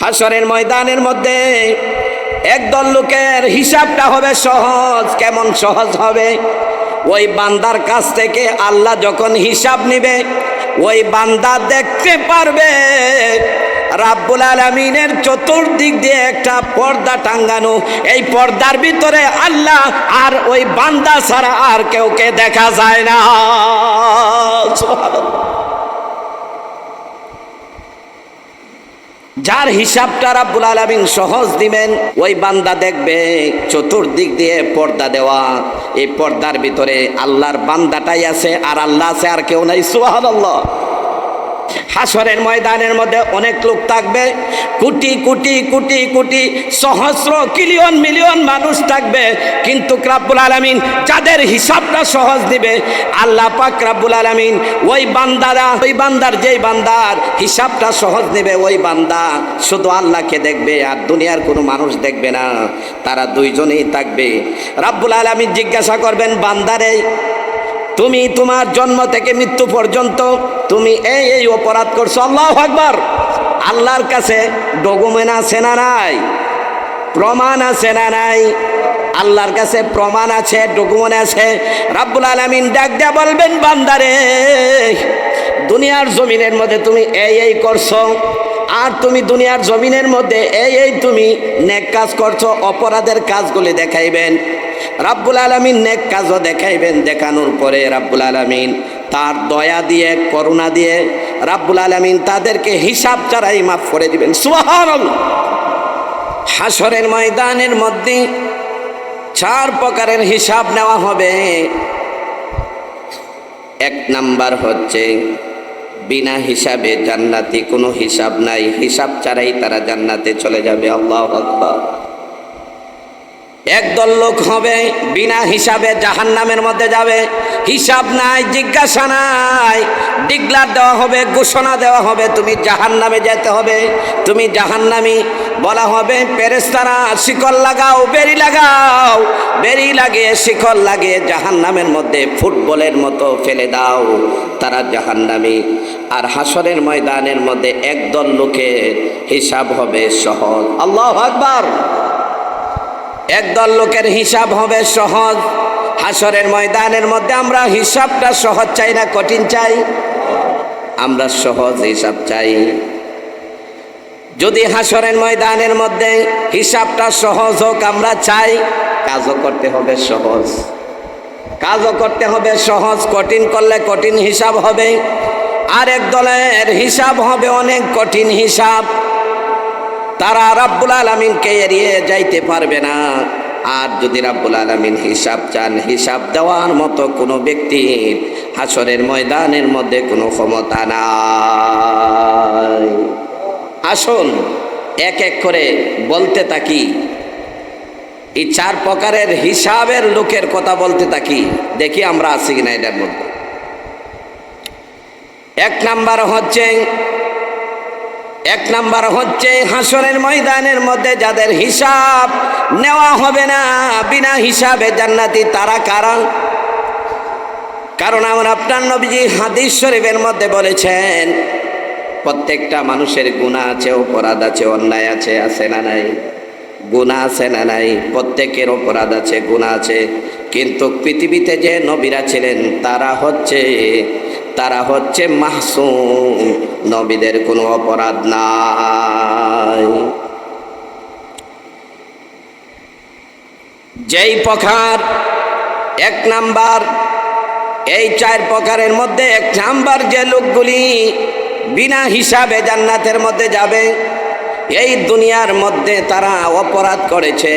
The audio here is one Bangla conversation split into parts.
হাসরের ময়দানের মধ্যে একদল লোকের হিসাবটা হবে সহজ, কেমন সহজ হবে? ওই বান্দার কাছ থেকে আল্লাহ যখন হিসাব নিবে, ওই বান্দা দেখতে পারবে রাব্বুল আলমিনের চতুর্দিক দিয়ে একটা পর্দা টাঙ্গানো এই পর্দার ভিতরে আল্লাহ আর ওই বান্দা ছাড়া আর কেউকে দেখা যায় না। যার হিসাবটা রাব্বুল আলামিন সহজ দিবেন, ওই বান্দা দেখবে চতুর্দিক দিয়ে পর্দা দেওয়া। এই পর্দার ভিতরে আল্লাহর বান্দাটাই আছে আর আল্লাহ আছে আর কেউ নাই। সুবহানাল্লাহ। হাসরের ময়দানের মধ্যে অনেক লোক থাকবে। কোটি কোটি কোটি কোটি, সহস্র, কিলিয়ন, মিলিয়ন মানুষ থাকবে। কিন্তু রাব্বুল আলামিন যাদের হিসাবটা সহজ দিবে, আল্লাহ পাক রাব্বুল আলামিন ওই বান্দারা, ওই বান্দার যেই বান্দার হিসাবটা সহজ নেবে ওই বান্দা শুধু আল্লাহকে দেখবে আর দুনিয়ার কোনো মানুষ দেখবে না। তারা দুইজনেই থাকবে। রাব্বুল আলমিন জিজ্ঞাসা করবেন, বান্দারে তুমি তোমার জন্ম থেকে মৃত্যু পর্যন্ত তুমি এই এই অপরাধ করছ। আল্লাহ আকবার। আল্লাহর কাছে ডকুমেন্ট আছে না নাই? প্রমাণ আছে না নাই? আল্লাহর কাছে প্রমাণ আছে, ডকুমেন্ট আছে। রাব্বুল আলামিন ডাক দেয়া বলবেন, বান্দারে, দুনিয়ার জমিনের মধ্যে তুমি এই এই করছ। আর তুমি দুনিয়ার জমিনের মধ্যে এই এই তুমি নেক কাজ করছ, অপরাধের কাজগুলি দেখাইবেন। রাব্বুল আলমিন নেক কাজও দেখাইবেন দেখানোর পরে রাব্বুল আলমিন তার দয়া দিয়ে, করুণা দিয়ে রাব্বুল আলমিন তাদেরকে হিসাব ছাড়াই মাফ করে দিবেন। সুবহান হাসরের ময়দানের মধ্যে চার প্রকারের হিসাব নেওয়া হবে। এক নাম্বার হচ্ছে বিনা হিসাবে জান্নাতি কোনো হিসাব নাই। হিসাব ছাড়াই তারা জান্নাতে চলে যাবে। আল্লাহ আকবার। একদল লোক হবে, বিনা হিসাবে জাহান নামের মধ্যে যাবে। হিসাব নাই, জিজ্ঞাসা নাই। ডিগলার দেওয়া হবে, ঘোষণা দেওয়া হবে, তুমি জাহান নামে যেতে হবে। তুমি জাহান নামি বলা হবে পেরেস্তারা শিকল লাগাও, বেরি লাগাও। বেরি লাগিয়ে, শিকল লাগিয়ে জাহান নামের মধ্যে ফুটবলের মতো ফেলে দাও। তারা জাহান নামি আর হাসরের ময়দানের মধ্যে একদল লোকের হিসাব হবে সহজ। আল্লাহ আকবার। একদল লোকের হিসাব হবে সহজ। হাসরের ময়দানের মধ্যে আমরা হিসাবটা সহজ চাই না কঠিন চাই। আমরা সহজ হিসাব চাই। যদি হাসরের ময়দানের মধ্যে হিসাবটা সহজ হোক, আমরা চাই কাজও করতে হবে সহজ। কাজও করতে হবে সহজ, কঠিন করলে কঠিন হিসাব হবে। আর এক দলের হিসাব হবে অনেক কঠিন হিসাব। তারা রাব্বুল আলমিনকে এড়িয়ে যাইতে পারবে না। আর যদি রাব্বুল আলমিন হিসাব চান, হিসাব দেওয়ার মতো কোনো ব্যক্তির হাসরের ময়দানের মধ্যে কোনো ক্ষমতা নাই। আসুন, এক এক করে বলতে থাকি। এই চার প্রকারের হিসাবের লোকের কথা বলতে থাকি। দেখি আমরা আছি কিনা এটার মধ্যে। এক নাম্বার হচ্ছে এক নাম্বার হচ্ছে হাসরের ময়দানের মধ্যে যাদের হিসাব নেওয়া হবে না, বিনা হিসাবে জান্নাতি তারা কারণ কারণ আমার আপনার নবীজি হাদিস শরীফের মধ্যে বলেছেন, প্রত্যেকটা মানুষের গুণা আছে, অপরাধ আছে, অন্যায় আছে আছে না নাই? গুণা আছে না নাই? প্রত্যেকের অপরাধ আছে গুণা আছে। কিন্তু পৃথিবীতে যে নবীরা ছিলেন, তারা হচ্ছে তারা হচ্ছে মাহসুম, নবীদের কোনো অপরাধ নাই। যেই প্রকার এক নাম্বার, এই চার প্রকারের মধ্যে এক নাম্বার যে লোকগুলি বিনা হিসাবে জান্নাতের মধ্যে যাবে, এই দুনিয়ার মধ্যে তারা অপরাধ করেছে,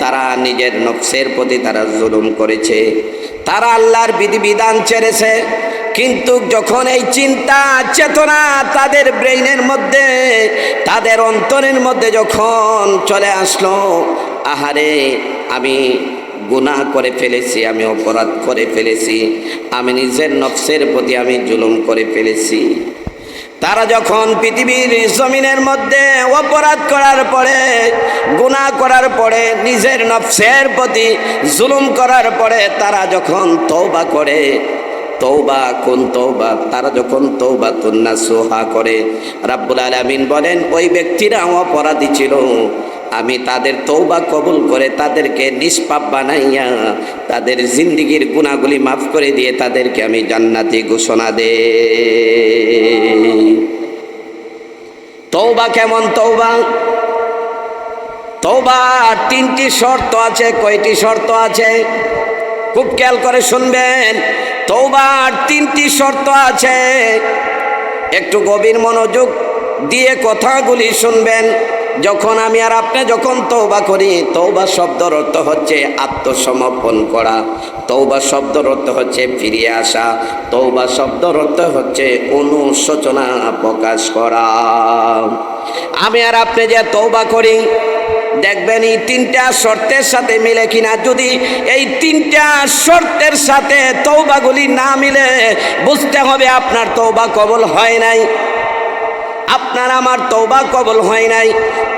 তারা নিজের নফসের প্রতি তারা জুলুম করেছে, তারা আল্লাহর বিধিবিধান ছেড়েছে কিন্তু যখন এই চিন্তা, চেতনা তাদের ব্রেইনের মধ্যে, তাদের অন্তরের মধ্যে যখন চলে আসলো, আহারে, আমি গুনাহ করে ফেলেছি, আমি অপরাধ করে ফেলেছি, আমি নিজের নফসের প্রতি আমি জুলুম করে ফেলেছি। তারা যখন পৃথিবীর জমিনের মধ্যে অপরাধ করার পরে, গুনাহ করার পরে, নিজের নফসের প্রতি জুলুম করার পরে, তারা যখন তৌবা করে তৌবা কোন তৌবা তারা যখন তৌবা তুন্না, সোহা করে, রাব্বুল আলামিন বলেন, ওই ব্যক্তিরা অপরাধী ছিল। আমি তাদের তৌবা কবুল করে তাদেরকে নিষ্পাপ বানাইয়া, তাদের জিন্দিগির গুণাগুলি মাফ করে দিয়ে তাদেরকে আমি জান্নাতি ঘোষণা দে তৌবা কেমন তৌবা তৌবার তিনটি শর্ত আছে, কয়টি শর্ত আছে? খুব খেয়াল করে শুনবেন। তৌবার তিনটি শর্ত আছে। একটু গভীর মনোযোগ দিয়ে কথাগুলি শুনবেন। যখন আমি আর আপনি যখন তৌবা করি তৌবা শব্দর অর্থ হচ্ছে আত্মসমর্পণ করা। তৌবা শব্দর অর্থ হচ্ছে ফিরিয়ে আসা। তৌবা শব্দর অর্থ হচ্ছে অনুশোচনা প্রকাশ করা। আমি আর আপনি যে তৌবা করি দেখবেন এই তিনটা শর্তের সাথে মিলে কিনা, যদি এই তিনটা শর্তের সাথে তৌবাগুলি না মিলে, বুঝতে হবে আপনার তৌবা কবল হয় নাই। আপনার আমার তৌবা কবল হয় নাই।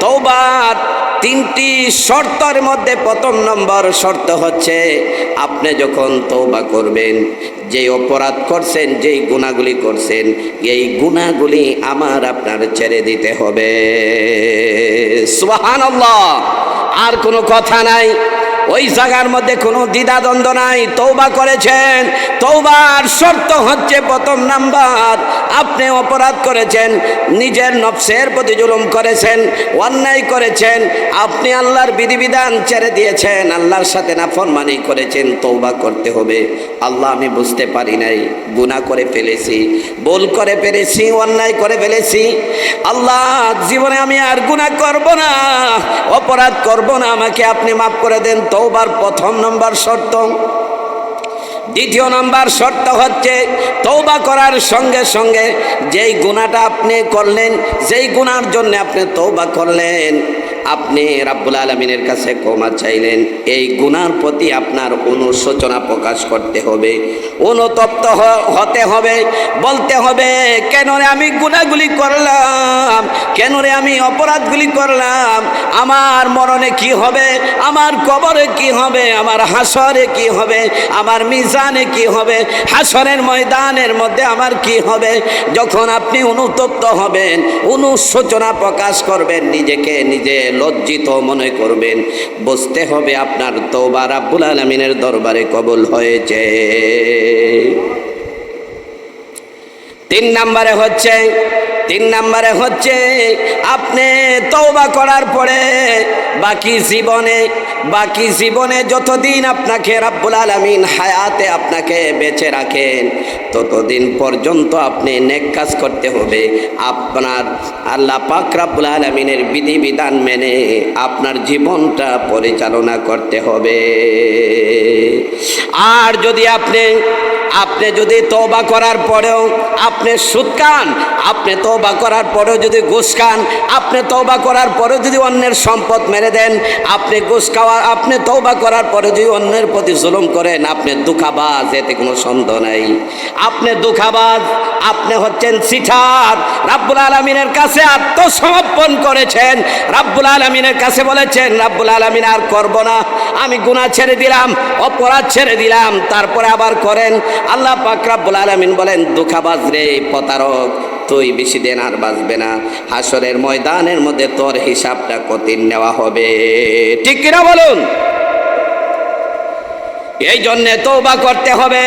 তৌবার তিনটি শর্তের মধ্যে প্রথম নম্বর শর্ত হচ্ছে, আপনি যখন তৌবা করবেন, যে অপরাধ করছেন, যেই গুণাগুলি করছেন, এই গুণাগুলি আমার আপনার ছেড়ে দিতে হবে। সুবহানাল্লাহ। আর কোনো কথা নাই। ওই জায়গার মধ্যে কোনো দ্বিধাদ্বন্দ্ব নাই তৌবা করেছেন। তৌবার শর্ত হচ্ছে প্রথম নাম্বার, আপনি অপরাধ করেছেন, নিজের নফসের প্রতি জুলুম করেছেন, অন্যায় করেছেন, আপনি আল্লাহর বিধিবিধান ছেড়ে দিয়েছেন, আল্লাহর সাথে নাফরমানি করেছেন তৌবা করতে হবে। আল্লাহ, আমি বুঝতে পারি নাই, গুনাহ করে ফেলেছি, ভুল করে ফেলেছি, অন্যায় করে ফেলেছি। আল্লাহ, জীবনে আমি আর গুনাহ করব না, অপরাধ করব না, আমাকে আপনি মাফ করে দেন তৌবার প্রথম নম্বর শর্ত। দ্বিতীয় নাম্বার শর্ত হচ্ছে তৌবা করার সঙ্গে সঙ্গে যেই গুণাটা আপনি করলেন, যেই গুণার জন্য আপনি তৌবা করলেন আপনি রাব্বুল আলমিনের কাছে ক্ষমা চাইলেন। এই গুনার প্রতি আপনার অনুশোচনা প্রকাশ করতে হবে, অনুতপ্ত হতে হবে, বলতে হবে কেন রে আমি গুণাগুলি করলাম? কেন রে আমি অপরাধগুলি করলাম? আমার মরণে কি হবে? আমার কবরে কি হবে? আমার হাসরে কি হবে? আমার মিজানে কি হবে? হাসরের ময়দানের মধ্যে আমার কি হবে? যখন আপনি অনুতপ্ত হবেন, অনুশোচনা প্রকাশ করবেন নিজেকে নিজে লজ্জিত মনে করবেন, বুঝতে হবে আপনার তৌবা রাব্বুল আলমিনের দরবারে কবল হয়েছে। তিন নম্বরে হচ্ছে তিন নম্বরে হচ্ছে, আপনি তৌবা করার পরে বাকি জীবনে বাকি জীবনে যতদিন আপনাকে রাব্বুল আলমিন হায়াতে আপনাকে বেঁচে রাখেন, ততদিন পর্যন্ত আপনি নেক কাজ করতে হবে। আপনার আল্লাহ পাক রাব্বুল আলমিনের বিধিবিধান মেনে আপনার জীবনটা পরিচালনা করতে হবে। আর যদি আপনি আপনি যদি তওবা করার পরেও আপনি সুদ আপনি তওবা করার পরেও যদি ঘুষ খান, আপনি তওবা করার পরেও যদি অন্যের সম্পদ মেরে দেন, আপনি ঘুষ খাওয়া, আপনি তওবা করার পরে যদি অন্যের প্রতি জুলুম করেন, আপনি দুঃখাবাজ, এতে কোনো সন্দেহ নাই। আপনি দুঃখাবাজ, আপনি হচ্ছেন সিঠার রাব্বুল আলমিনের কাছে আত্মসমর্পণ করেছেন। রাব্বুল আলমিনের কাছে বলেছেন, রাব্বুল আলমিন আর করব না। আমি গুনাহ ছেড়ে দিলাম, অপরাধ ছেড়ে দিলাম। তারপরে আবার করেন। আল্লাহ পাক রাব্বুল আলমিন বলেন, দুঃখাবাজ রে প্রতারক তুই বেশি দেন আর বাঁচবে না। হাসরের ময়দানের মধ্যে তোর হিসাবটা কঠিন নেওয়া হবে। ঠিক কিনা বলুন? এই জন্যে তৌবা করতে হবে।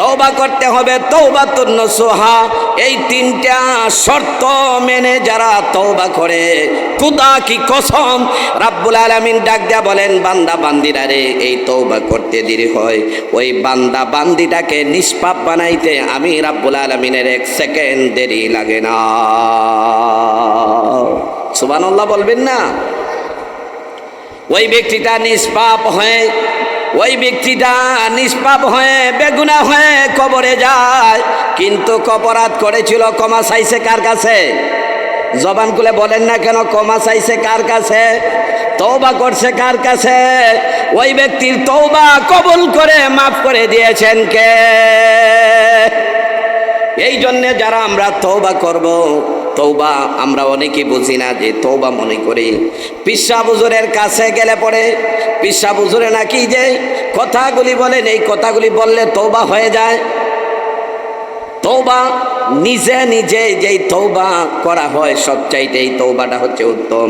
তৌবা করতে হবে তৌবা তুন্ন সোহা এই তিনটা শর্ত মেনে যারা তৌবা করে, খুদা কি কসম? রাব্বুল আলামিন ডাক দেয়া বলেন, বান্দা বান্দিরা রে, এই তৌবা করতে দেরি হয়। ওই বান্দা বান্দিটাকে নিষ্পাপ বানাইতে আমি রাব্বুল আলামিনের এক সেকেন্ড দেরি লাগে না। সুবহানাল্লাহ বলবেন না? ওই ব্যক্তিটা নিষ্পাপ হয়ে ওই ব্যক্তিটা নিষ্পাপ হয়ে, বেগুনা হয়ে কবরে যায়। কিন্তু অপরাধ করেছিল কমা চাইছে কার কাছে? জবান খুলে বলেন না কেন, কমা চাইছে কার কাছে? তৌবা করছে কার কাছে? ওই ব্যক্তির তৌবা কবুল করে মাফ করে দিয়েছেন কে? এই জন্যে যারা আমরা তৌবা করব তৌবা আমরা অনেকে বুঝি না যে তৌবা মনে করি। পিসা বুজুরের কাছে গেলে পরে পিসা বুজুরে নাকি যে কথাগুলি বলেন, এই কথাগুলি বললে তৌবা হয়ে যায়। তৌবা নিজে নিজে যেই তৌবা করা হয়, সবচাইতে এই তৌবাটা হচ্ছে উত্তম।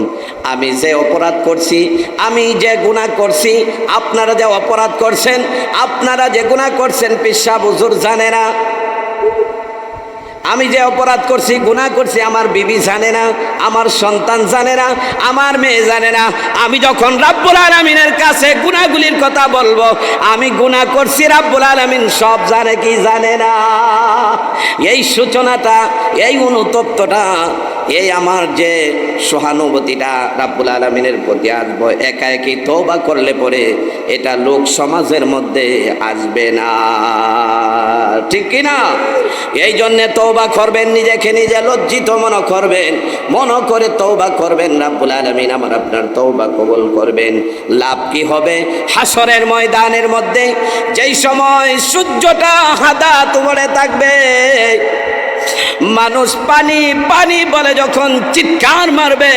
আমি যে অপরাধ করছি, আমি যে গুণা করছি, আপনারা যে অপরাধ করছেন, আপনারা যে গুনাহ করছেন, পিসা বুজুর জানে না। আমি যে অপরাধ করছি গুণা করছি, আমার বিবি জানে না, আমার সন্তান জানে না, আমার মেয়ে জানে না। আমি যখন রাব্বুল আলমিনের কাছে গুণাগুলির কথা বলব, আমি গুণা করছি, রাব্বুল আলমিন সব জানে কি জানে না। এই সূচনাটা, এই অনুতপ্তটা এই আমার যে সহানুভূতিটা রাব্বুল আলমিনের প্রতি আসব একা একই তৌবা করলে পরে এটা লোক সমাজের মধ্যে আসবে না। ঠিক কি না এই জন্যে তৌবা করবেন, নিজেকে নিজে লজ্জিত মনে করবেন, মনে করে তৌবা করবেন, রাব্বুল আলমিন আমার আপনার তৌবা কবল করবেন। লাভ কি হবে? হাসরের ময়দানের মধ্যে যেই সময় সূর্যটা হাদা তুমরে থাকবে মানুষ পানি পানি বলে যখন চিৎকার মারবে,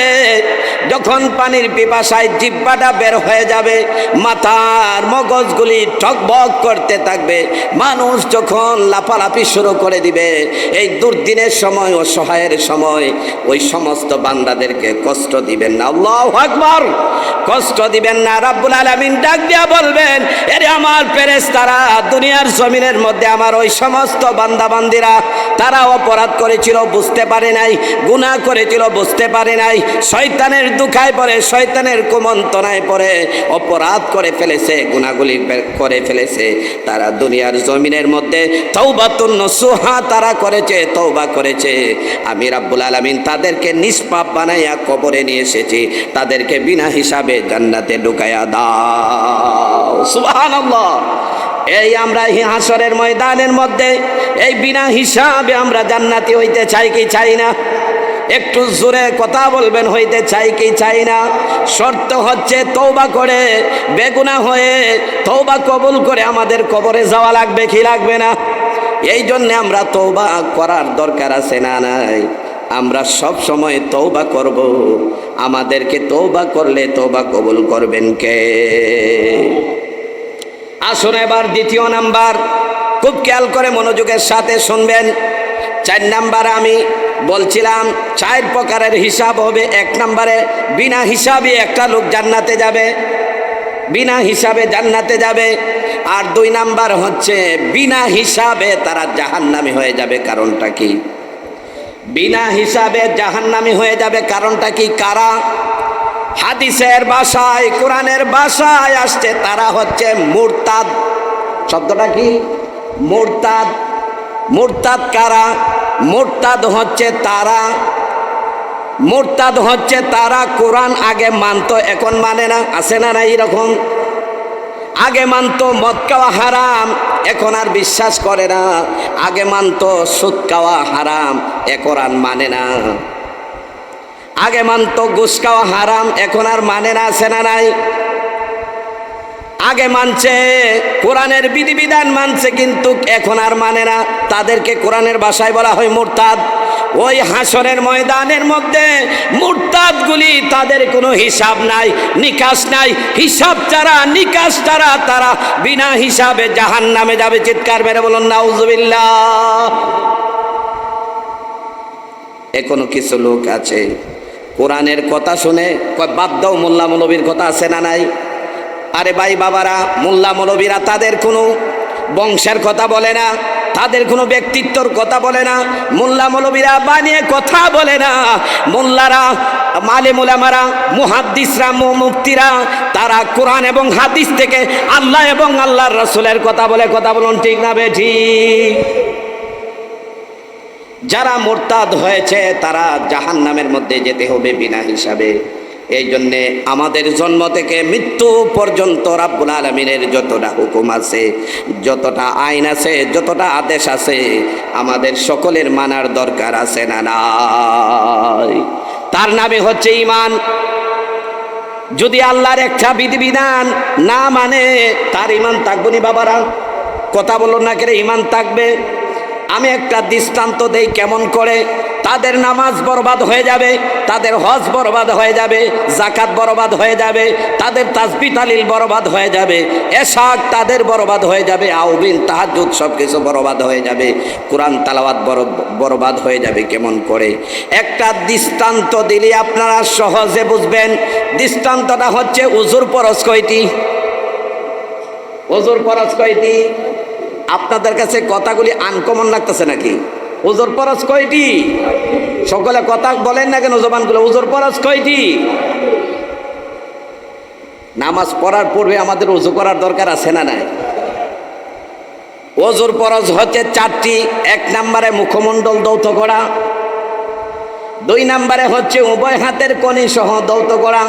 যখন পানির পিপাসায় জিব্বাটা বের হয়ে যাবে, মাথার মগজগুলি ঠকবক করতে থাকবে, মানুষ যখন লাফালাফি শুরু করে দিবে, এই দুর্দিনের সময় অসহায়ের সময় ওই সমস্ত বান্দাদেরকে কষ্ট দিবেন না। আল্লাহ আকবর! কষ্ট দিবেন না। রাব্বুল আলামিন ডাক দিয়া বলবেন, এরে আমার পেরেস তারা দুনিয়ার জমিনের মধ্যে আমার ওই সমস্ত বান্দাবান্দিরা তারা অপরাধ করেছিল, বুঝতে পারে নাই, গুনাহ করেছিল, বুঝতে পারে নাই। শয়তানের দুখায় পড়ে, শয়তানের কুমন্তনায় পড়ে, অপরাধ করে ফেলেছে, গুনাহগুলি বে- করে ফেলেছে। তারা দুনিয়ার জমিনের মধ্যে তৌবাতুন সুহা তারা করেছে তৌবা করেছে। আমি রাব্বুল আলামিন তাদেরকে নিষ্পাপ বানাইয়া কবরে নিয়ে এসেছি। তাদেরকে বিনা হিসাবে জান্নাতে ঢুকাইয়া দাও। সুবহানাল্লাহ। এই আমরা হাসরের ময়দানের মধ্যে, এই বিনা হিসাবে আমরা জান্নাতি হইতে চাই কি চাই না? একটু জোরে কথা বলবেন, হইতে চাই কি চাই না? শর্ত হচ্ছে তৌবা করে, বেগুনা হয়ে তৌবা কবুল করে আমাদের কবরে যাওয়া লাগবে কি লাগবে না? এই জন্যে আমরা তৌবা করার দরকার আছে না নাই? আমরা সব সময় তৌবা করব। আমাদেরকে তৌবা করলে তৌবা কবুল করবেন কে? আসুন এবার দ্বিতীয় নাম্বার। খুব খেয়াল করে মনোযোগের সাথে শুনবেন। চার নাম্বারে আমি বলছিলাম, চার প্রকারের হিসাব হবে। এক নাম্বারে বিনা হিসাবে একটা লোক জান্নাতে যাবে। বিনা হিসাবে জান্নাতে যাবে। আর দুই নাম্বার হচ্ছে, বিনা হিসাবে তারা জাহান্নামী হয়ে যাবে। কারণটা কি? বিনা হিসাবে জাহান্নামী হয়ে যাবে কারণটা কি? কারা? হাদিসের বাসায়, কোরআনের বাসায় আসছে, তারা হচ্ছে মুরতাদ। শব্দটা কি? মুরতাদ। মুরতাদ কারা? মুরতাদ হচ্ছে তারা। মুরতাদ হচ্ছে তারা কোরআন আগে মানতো, এখন মানে না? আছে না না এরকম? আগে মানতো মদ খাওয়া হারাম, এখন আর বিশ্বাস করে না। আগে মানতো সুদ খাওয়া হারাম আর মানে না। আগে মানতো খাওয়া হারাম, এখন আর মানে না সেনা নাই। আগে মানছে, কোরআনের বিধিবিধান মানছে, কিন্তু এখন আর মানে না। তাদেরকে কোরআনের ভাষায় বলা হয় মুরতাদ। ওই হাসনের ময়দানের মধ্যে মুরতাদগুলি তাদের কোনো হিসাব নাই, নিকাশ নাই। হিসাব ছাড়া নিকাশ ছাড়া তারা বিনা হিসাবে জাহান নামে যাবে। চিৎকার মেরে বলুন, নাউজুবিল্লাহ। এখনও কিছু লোক আছে কোরআনের কথা শুনে কয়, বাদ দাও মোল্লা মৌলবীর কথা, আছে না নাই? আরে ভাই বাবারা, মোল্লা মৌলবীরা তাদের কোনো বংশের কথা বলে না, তাদের কোনো ব্যক্তিত্বর কথা বলে না, মোল্লা মৌলবীরা বানিয়ে কথা বলে না। মোল্লারা মালে মোলামারা মুহাদ্দিসরা মুক্তিরা তারা কোরআন এবং হাদিস থেকে আল্লাহ এবং আল্লাহর রসুলের কথা বলে, কথা বলুন ঠিক না বে ঠিক? যারা মোরতাদ হয়েছে, তারা জাহান নামের মধ্যে যেতে হবে বিনা হিসাবে। এই জন্যে আমাদের জন্ম থেকে মৃত্যু পর্যন্ত রাব্বুল আলমিনের যতটা হুকুম আছে, যতটা আইন আছে, যতটা আদেশ আছে, আমাদের সকলের মানার দরকার আছে না নাই? তার নামে হচ্ছে ইমান যদি আল্লাহর একটা বিধিবিধান না মানে তার ইমান থাকব নি বাবারা? কথা বলুন না কেরে ইমান থাকবে? আমি একটা দৃষ্টান্ত দেই কেমন করে? তাদের নামাজ বরবাদ হয়ে যাবে, তাদের হজ বরবাদ হয়ে যাবে জাকাত বরবাদ হয়ে যাবে, তাদের তাসবি তালিল বরবাদ হয়ে যাবে, এশাক তাদের বরবাদ হয়ে যাবে, আউবিন তাহাজুদ সব কিছু বরবাদ হয়ে যাবে, কোরআন তালাবাদ বরবাদ হয়ে যাবে কেমন করে? একটা দৃষ্টান্ত দিলে আপনারা সহজে বুঝবেন, দৃষ্টান্তটা হচ্ছে উজুর পরশ কয়টি? ওজোর কয়টি? আপনাদের কাছে কথাগুলি আনকমন লাগতেছে নাকি? ওজোর পরশ কয়টি? সকলে কথা বলেন না কেন জবানগুলো? ওজোর পরশ কয়টি? নামাজ পড়ার পূর্বে আমাদের উজু করার দরকার আছে না নাই? ওজোর পরশ হচ্ছে চারটি, এক নম্বরে মুখমণ্ডল দৌত করা দুই নম্বরে হচ্ছে উভয় হাতের কনি সহ দৌত করা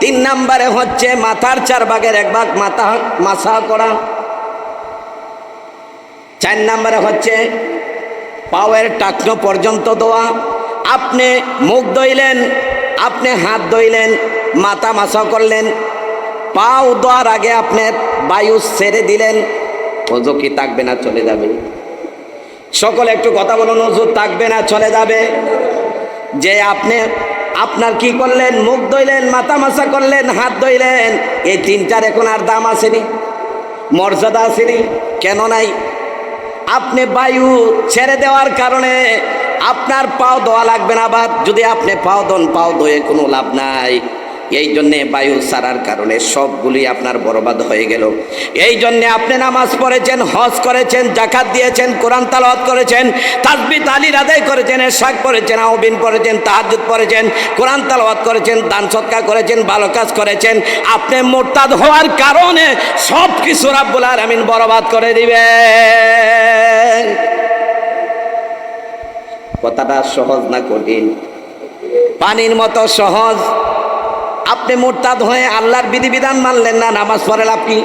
তিন নম্বরে হচ্ছে মাথার চার ভাগের এক ভাগ মাথা মাসা করা চার নম্বরে হচ্ছে পাওয়ের টাকনো পর্যন্ত দেওয়া। আপনি মুখ ধইলেন, আপনি হাত ধইলেন, মাথা মাসা করলেন, পাও দেওয়ার আগে আপনি বায়ু ছেড়ে দিলেন ওজো কি থাকবে না চলে যাবে। সকলে একটু কথা বলুন ওজু থাকবে না চলে যাবে। যে আপনি, আপনার কি করলেন? মুখ ধইলেন, মাথা মাসা করলেন, হাত ধইলেন, এই তিনটার এখন আর দাম আসেনি, মর্যাদা আসেনি, কেন নাই? আপনি বায়ু ছেড়ে দেওয়ার কারণে আপনার পাও দেওয়া লাগবে না, আবার যদি আপনি পাও দন পাও দোয়ে কোনো লাভ নাই। এই জন্যে বায়ু ছাড়ার কারণে সবগুলি আপনার বরবাদ হয়ে গেল। এই জন্যে আপনি নামাজ পড়েছেন, হজ করেছেন, জাকাত দিয়েছেন, কোরআন তালাওয়াত করেছেন তাসবি তালির আদায় করেছেন শাক পড়েছেন আহবিন পড়েছেন তাহাজুদ পড়েছেন, কোরআন তালাওয়াত করেছেন, দান সৎকার করেছেন, ভালো কাজ করেছেন, আপনি মোরতাদ হওয়ার কারণে সব কিছু রাব্বুল আলামিন বরবাদ করে দিবেন। কথাটা সহজ না কঠিন? পানির মতো সহজ। আপনি মোরতাদ হয়ে আল্লাহর বিধিবিধান মানলেন না, নামাজ পড়ে লাভ কি?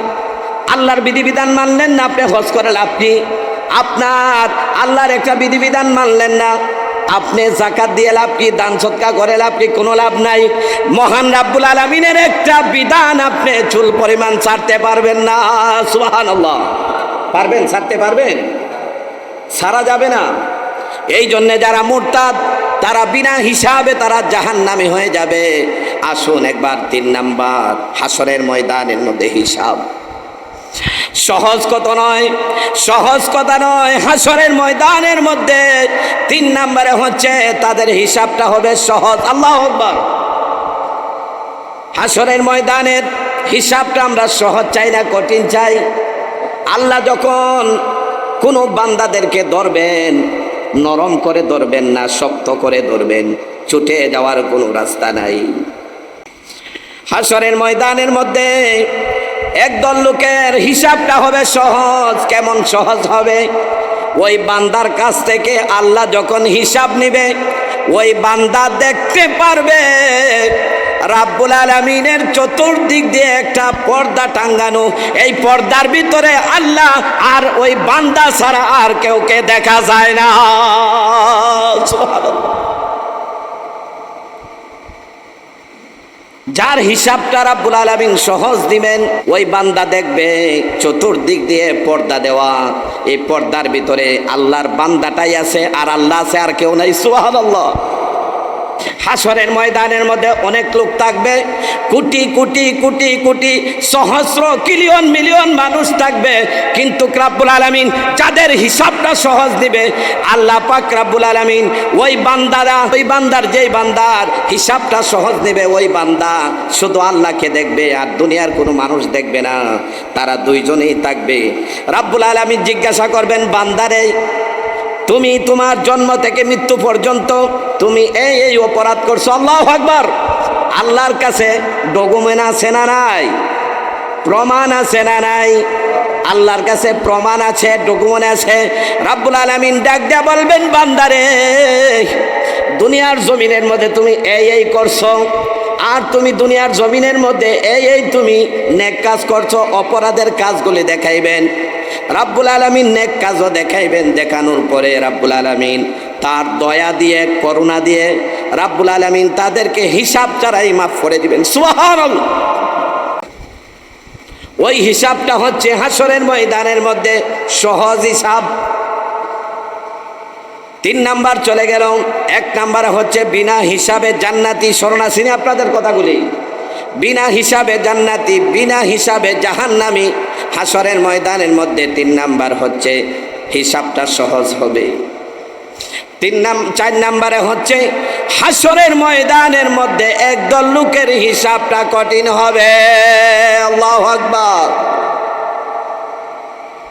আল্লাহর বিধিবিধান মানলেন না, আপনি হজ করে লাভ কি? আপনার আল্লাহর একটা বিধিবিধান মানলেন না, আপনি জাকাত দিয়ে লাভ কি, দান সৎকা করে লাভ কি, কোনো লাভ নাই। মহান রাব্বুল আলমিনের একটা বিধান আপনি চুল পরিমাণ ছাড়তে পারবেন না সুহান পারবেন, ছাড়তে পারবেন? সারা যাবে না। এই জন্যে যারা মোরতাদ, তারা বিনা হিসাবে তারা জাহান নামে হয়ে যাবে। আসুন একবার তিন নাম্বার, হাসরের ময়দানের মধ্যে হিসাব। সহজ কথা নয়, সহজ কথা নয়, হাসরের ময়দানের মধ্যে তিন নাম্বারে হচ্ছে, তাদের হিসাবটা হবে সহজ। আল্লাহ হাসরের ময়দানের হিসাবটা আমরা সহজ চাই না, কঠিন চাই। আল্লাহ যখন কোনো বান্দাদেরকে ধরবেন নরম করে ধরবেন না, শক্ত করে ধরবেন। ছুটে যাওয়ার কোনো রাস্তা নাই। হাসরের ময়দানের মধ্যে একদল লোকের হিসাবটা হবে সহজ, কেমন সহজ হবে? ওই বান্দার কাছ থেকে আল্লাহ যখন হিসাব নিবে, ওই বান্দা দেখতে পারবে রাব্বুল আলমিনের চতুর্দিক দিয়ে একটা পর্দা টাঙ্গানো। এই পর্দার ভিতরে আল্লাহ আর ওই বান্দা ছাড়া আর কেউকে দেখা যায় না। যার হিসাবটা রাব্বুল আলামিন সহজ দিবেন, ওই বান্দা দেখবে চতুর্দিক দিয়ে পর্দা দেওয়া। এই পর্দার ভিতরে আল্লাহর বান্দাটাই আছে আর আল্লাহ আছে আর কেউ নাই। সুবহানাল্লাহ। হাসরের ময়দানের মধ্যে অনেক লোক থাকবে। কোটি কোটি কোটি কোটি, সহস্র, কিলিয়ন, মিলিয়ন মানুষ থাকবে। কিন্তু রাব্বুল আলামিন যাদের হিসাবটা সহজ দিবে, আল্লাহ পাক রাব্বুল আলামিন ওই বান্দারা, ওই বান্দার যেই বান্দার হিসাবটা সহজ নেবে ওই বান্দা শুধু আল্লাহকে দেখবে আর দুনিয়ার কোনো মানুষ দেখবে না। তারা দুইজনেই থাকবে। রাব্বুল আলামিন জিজ্ঞাসা করবেন, বান্দারে তুমি তোমার জন্ম থেকে মৃত্যু পর্যন্ত তুমি এই এই অপরাধ করছ। আল্লাহ আকবার। আল্লাহর কাছে ডকুমেন্ট আছে না নাই? প্রমাণ আছে না নাই? আল্লাহর কাছে প্রমাণ আছে, ডকুমেন্ট আছে। রাব্বুল আলামিন ডাক দিয়া বলবেন, বান্দারে, দুনিয়ার জমিনের মধ্যে তুমি এই এই করছ। আর তুমি দুনিয়ার জমিনের মধ্যে এই এই তুমি নেক কাজ করছ, অপরাধের কাজগুলি দেখাইবেন। রাব্বুল আলমিন নেক কাজও দেখাইবেন দেখানোর পরে রাব্বুল আলমিন তার দয়া দিয়ে, করুণা দিয়ে রাব্বুল আলমিন তাদেরকে হিসাব ছাড়াই মাফ করে দিবেন। সুহান ওই হিসাবটা হচ্ছে হাসরের ময়দানের মধ্যে সহজ হিসাব। তিন নাম্বার চলে গেল, এক নাম্বারে হচ্ছে বিনা হিসাবে জান্নাতি শরণাসিনী আপনাদের কথাগুলি বিনা হিসাবে জান্নাতি, বিনা হিসাবে জাহান্নামি। হাসরের ময়দানের মধ্যে তিন নাম্বার হচ্ছে, হিসাবটা সহজ হবে। তিন নাম, চার নাম্বারে হচ্ছে হাসরের ময়দানের মধ্যে একদল লোকের হিসাবটা কঠিন হবে। আল্লাহ আকবার।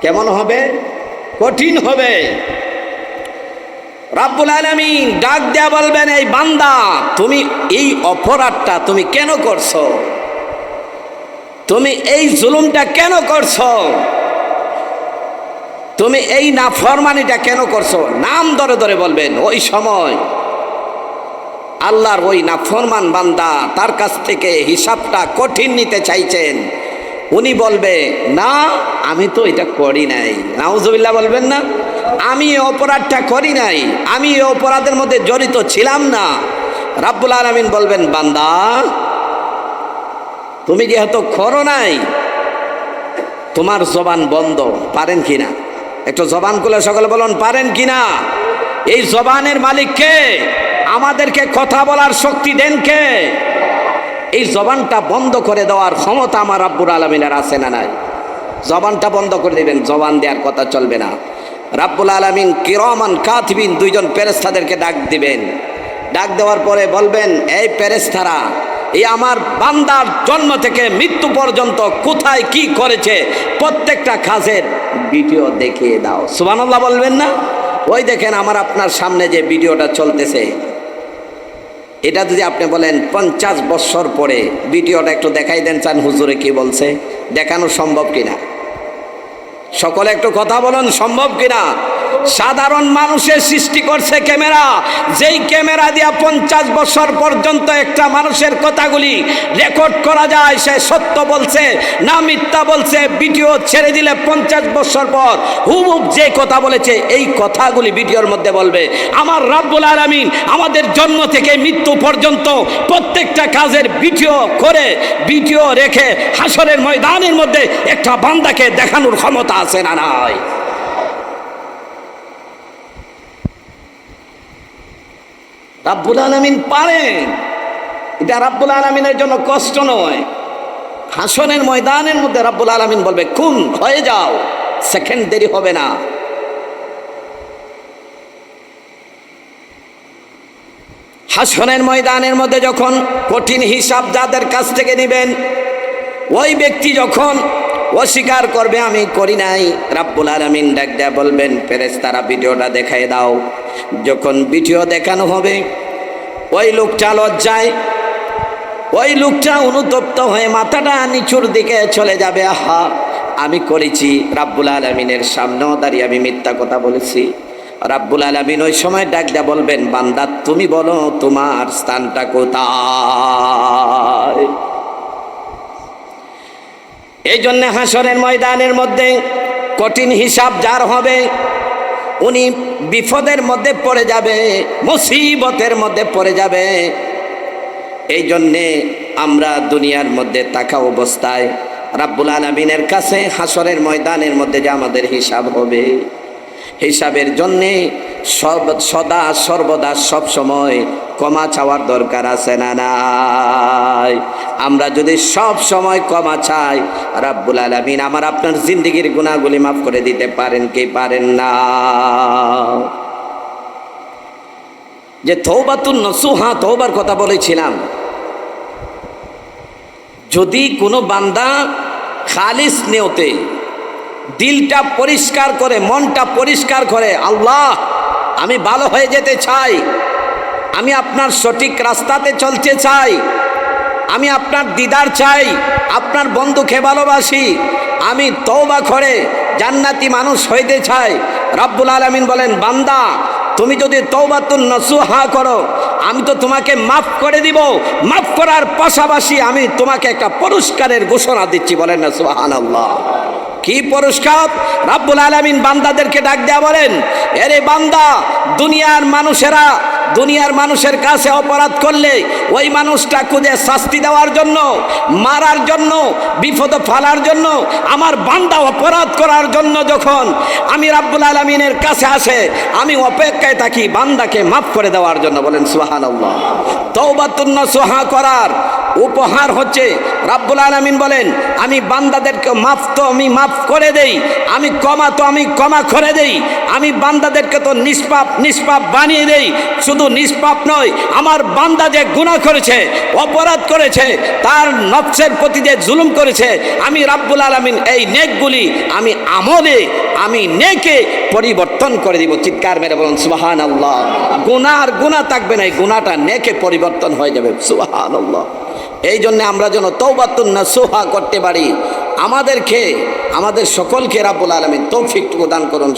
কেমন হবে? কঠিন হবে। রাব্বুল আলামিন ডাক দেয়া বলবেন, এই বান্দা, তুমি এই অপরাধটা তুমি কেন করছ? তুমি এই জুলুমটা কেন করছ? তুমি এই নাফরমানিটা কেন করছ? নাম ধরে ধরে বলবেন, ওই সময় আল্লাহর ওই নাফরমান বান্দা তার কাছ থেকে হিসাবটা কঠিন নিতে চাইছেন। উনি বলবে, না, আমি তো এটা করি নাই। নাউজুবিল্লাহ বলবেন না। আমি অপরাধটা করি নাই। আমি এই অপরাধের মধ্যে জড়িত ছিলাম না। রাব্বুল আলামিন বলবেন, বান্দা, তুমি যেহেতু করো নাই, তোমার জবান বন্ধ, পারেন কিনা একটু জবান খুলে সকলে বলুন, পারেন কিনা এই জবানের মালিককে আমাদেরকে কথা বলার শক্তি দেন কে? এই জবানটা বন্ধ করে দেওয়ার ক্ষমতা আমার আব্বুর আলমিনের আছে না নাই? জবানটা বন্ধ করে দেবেন, জবান দেওয়ার কথা চলবে না। রাব্বুল আলমিন কিরমান কাথবিন দুইজন পেরেস্তাদেরকে ডাক দিবেন। ডাক দেওয়ার পরে বলবেন, এই পেরেস্তারা এই আমার বান্দার জন্ম থেকে মৃত্যু পর্যন্ত কোথায় কি করেছে প্রত্যেকটা খাসের ভিডিও দেখিয়ে দাও। সুবানাল্লাহ বলবেন না? ওই দেখেন আমার আপনার সামনে যে ভিডিওটা চলতেছে। এটা যদি আপনি বলেন, পঞ্চাশ বছর পরে ভিডিওটা একটু দেখাই দেন চান, হুজুরে কি বলছে? দেখানো সম্ভব কিনা? সকলে একটু কথা বলুন সম্ভব কিনা? সাধারণ মানুষের সৃষ্টি করছে ক্যামেরা। যেই ক্যামেরা দিয়া পঞ্চাশ বছর পর্যন্ত একটা মানুষের কথাগুলি রেকর্ড করা যায়, সে সত্য বলছে না মিথ্যা বলছে, ভিডিও ছেড়ে দিলে পঞ্চাশ বছর পর হুবুব যে কথা বলেছে, এই কথাগুলি ভিডিওর মধ্যে বলবে। আমার রাব্বুল আলামিন আমাদের জন্ম থেকে মৃত্যু পর্যন্ত প্রত্যেকটা কাজের ভিডিও করে, ভিডিও রেখে হাসরের ময়দানের মধ্যে একটা বান্দাকে দেখানোর ক্ষমতা আছে না নাই? রাব্বুল আলমিন পারেন। এটা রাব্বুল আলমিনের জন্য কষ্ট নয়। হাসনের ময়দানের মধ্যে রাব্বুল আলমিন বলবে, খুন, হয়ে যাও। সেকেন্ড দেরি হবে না। হাসনের ময়দানের মধ্যে যখন কঠিন হিসাব যাদের কাছ থেকে নেবেন, ওই ব্যক্তি যখন অস্বীকার করবে, আমি করি নাই। রাব্বুল আলমিন ডাক দেয়া বলবেন ফেরেস তারা ভিডিওটা দেখাই দাও। যখন ভিডিও দেখানো হবে, ওই লোকটা লজ্জায়, ওই লোকটা অনুতপ্ত হয়ে মাথাটা নিচুর দিকে চলে যাবে। আহা, আমি করেছি, রাব্বুল আলমিনের সামনেও দাঁড়িয়ে আমি মিথ্যা কথা বলেছি। রাব্বুল আলমিন ওই সময় ডাক দেয়া বলবেন, বান্দা, তুমি বলো তোমার স্থানটা কোথায়? এই জন্য হাসরের ময়দানের মধ্যে কঠিন হিসাব যার হবে, উনি বিপদের মধ্যে পড়ে যাবে, মুসিবতের মধ্যে পড়ে যাবে। এই জন্যে আমরা দুনিয়ার মধ্যে থাকা অবস্থায় রাব্বুল আলমিনের কাছে হাসরের ময়দানের মধ্যে যে আমাদের হিসাব হবে। হিসাবের জন্যে সব সদা সর্বদা সব সময় ক্ষমা চাওয়ার দরকার আছে না নাই? আমরা যদি সব সময় ক্ষমা চাই, রাব্বুল আলমিন আমার আপনার জিন্দগির গুণাগুলি মাফ করে দিতে পারেন কি পারেন না? যে তৌবাতুন নসুহা তৌবার কথা বলেছিলাম। যদি কোনো বান্দা খালিস নেওতে, দিলটা পরিষ্কার করে, মনটা পরিষ্কার করে, আল্লাহ, আমি ভালো হয়ে যেতে চাই আমি আপনার সঠিক রাস্তাতে চলতে চাই। আমি আপনার দিদার চাই। আপনার বন্ধুকে ভালোবাসি। আমি তৌবা করে জান্নাতি মানুষ হইতে চাই। রব্বুল আলমিন বলেন, বান্দা, তুমি যদি তৌবাতুন নসুহা করো, আমি তো তোমাকে মাফ করে দিব। মাফ করার পাশাপাশি আমি তোমাকে একটা পুরস্কারের ঘোষণা দিচ্ছি, বলেন না সুহান আল্লাহ কি পুরস্কার রাব্বুল আলামিন বান্দাদেরকে ডাক দেয়া বলেন, এরে বান্দা, দুনিয়ার মানুষেরা, দুনিয়ার মানুষের কাছে অপরাধ করলে ওই মানুষটা খুঁজে শাস্তি দেওয়ার জন্য, মারার জন্য, বিপদ ফালার জন্য, আমার বান্দা অপরাধ করার জন্য যখন আমি রাব্বুল আলমিনের কাছে আসে, আমি অপেক্ষায় থাকি বান্দাকে মাফ করে দেওয়ার জন্য বলেন সুহান আল্লাহ তৌবাতুন্ন সোহা করার উপহার হচ্ছে। রাব্বুল আলমিন বলেন, আমি বান্দাদেরকে মাফ তো আমি মাফ করে দেই, আমি ক্ষমা তো আমি ক্ষমা করে দেই, আমি বান্দাদেরকে তো নিষ্পাপ নিষ্পাপ বানিয়ে দেই, শুধু নিষ্পাপ নয়, আমার বান্দা যে গুণা করেছে, অপরাধ করেছে, তার নফসের প্রতি যে জুলুম করেছে, আমি রাব্বুল আলমিন এই নেকগুলি আমি আমলে, আমি নেকে পরিবর্তন করে দিব। চিৎকার মেরে বলুন সুবাহান আল্লাহ গুনার গুণা থাকবে না, এই গুণাটা নেকে পরিবর্তন হয়ে যাবে। সুবাহান আল্লাহ এই জন্য আমরা যেন তৌবাতুন্না সোহা করতে পারি। আমাদেরকে, আমাদের সকলকে রাবুল আলমী তৌফিক প্রদান করুন।